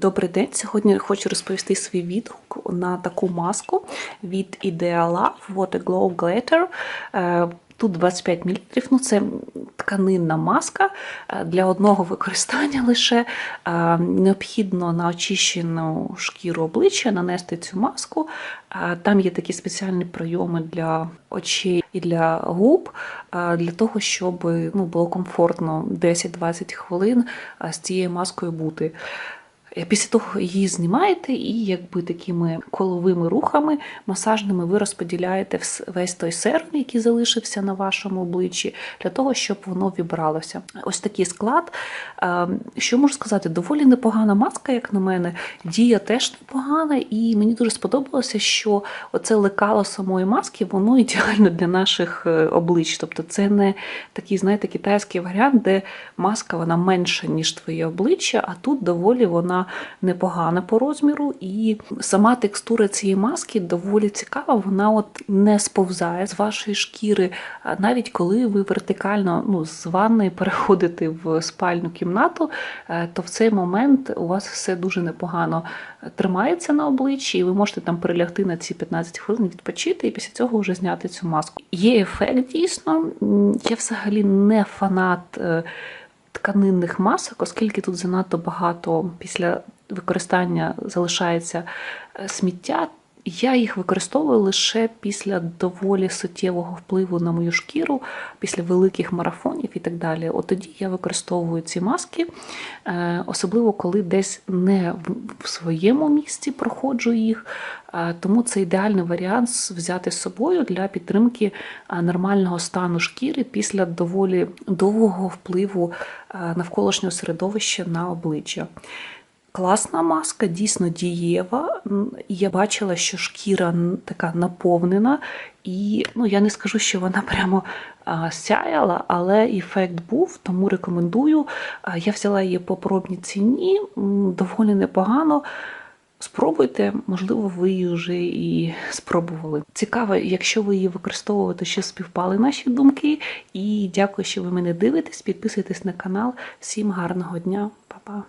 Добрий день. Сьогодні хочу розповісти свій відгук на таку маску від Idealab Water Glow Glitter. Е, Тут 25 мл. Ну, це тканинна маска е, для одного використання лише Е, необхідно на очищену шкіру обличчя нанести цю маску. Там є такі спеціальні прийоми для очей і для губ, для того, щоб ну, було комфортно 10-20 хвилин з цією маскою бути. Е, Після того її знімаєте, і якби такими коловими рухами масажними ви розподіляєте весь той серум, який залишився на вашому обличчі, для того, щоб воно вібралося. Ось такий склад. Е, Що можу сказати? Доволі непогана маска, як на мене. Дія теж непогана, і мені дуже сподобалося, що оце лекало самої маски, воно ідеально для наших е, облич. Тобто це не такий, знаєте, китайський варіант, де маска вона менша, ніж твоє обличчя, а тут доволі вона непогана по розміру. І сама текстура цієї маски доволі цікава. Вона от не сповзає з вашої шкіри, навіть коли ви вертикально ну, з ванної переходите в спальну кімнату, е, то в цей момент у вас все дуже непогано тримається на обличчі, і ви можете там перелягти на ці 15 хвилин, відпочити і після цього вже зняти цю маску. Є ефект дійсно. Я взагалі не фанат. Тканинних масок, оскільки тут занадто багато після використання залишається е, сміття. Я їх використовую лише після доволі суттєвого впливу на мою шкіру, після великих марафонів і так далі. От тоді я використовую ці маски, е, особливо коли десь не в- своєму місці проходжу їх. Е, Тому це ідеальний варіант взяти з собою для підтримки е, нормального стану шкіри після доволі довгого впливу навколишнього середовища на обличчя. Класна маска, дійсно дієва. Я бачила, що шкіра така наповнена, і ну, я не скажу, що вона прямо а, сяяла, але ефект був, тому рекомендую. А, Я взяла її по пробній ціні, доволі непогано. Спробуйте, можливо, ви її вже і спробували. Цікаво, якщо ви її використовуєте, що співпали наші думки. І дякую, що ви мене дивитесь. Підписуйтесь на канал. Всім гарного дня, Па-па.